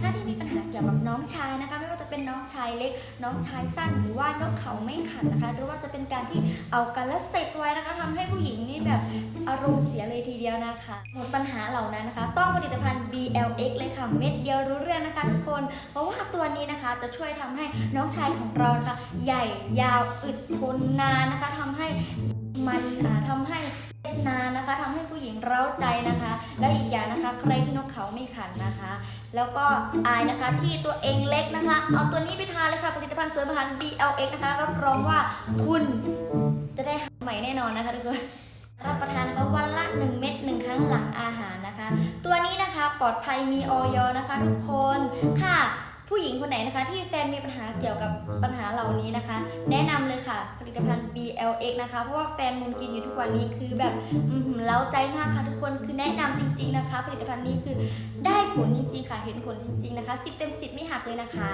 ถ้าที่มีปัญหาเกี่ยวกับน้องชายนะคะ ไม่ว่าจะเป็นน้องชายเล็ก น้องชายสั้นหรือว่านกเขาไม่ขันนะคะ หรือว่าจะเป็นการที่เอากันแล้วเสร็จไว้นะคะทำให้ผู้หญิงนี่แบบอารมณ์เสียเลยทีเดียวนะคะ หมดปัญหาเหล่านั้นนะคะ ต้องผลิตภัณฑ์ BLX เลยค่ะเม็ดเดียวรู้เรื่องนะคะทุกคน เพราะว่าตัวนี้นะคะจะช่วยทำให้น้องชายของเรานะคะใหญ่ยาวอึดทนนานนะคะทำให้ เร้าใจนะคะ และอีกอย่างนะคะ ใครที่นกเขาไม่ขันนะคะ แล้วก็อายนะคะที่ตัวเองเล็กนะคะ เอาตัวนี้ไปทานเลยค่ะผลิตภัณฑ์เสริมอาหาร BLX นะคะรับรองว่าคุณจะได้หาใหม่แน่นอนนะคะทุกคนรับประทานนะคะวันละ 1 เม็ด1ครั้งหลังอาหารนะคะ ตัวนี้นะคะปลอดภัยมีออยนะคะ ทุกคนค่ะ ผู้หญิงคนไหนนะคะ ที่แฟนมีปัญหาเกี่ยวกับปัญหาเหล่านี้นะคะ แนะนำเลยค่ะ ผลิตภัณฑ์ BLX นะคะ เพราะว่าแฟนมุนกินอยู่ทุกวันนี้คือแบบอื้อหือเล้าใจมากค่ะทุกคนคือแนะนำจริง ๆนะคะ ผลิตภัณฑ์นี้คือได้ผลจริงๆค่ะเห็นผลจริง ๆนะคะ 10 เต็ม 10 ไม่หักเลยนะคะ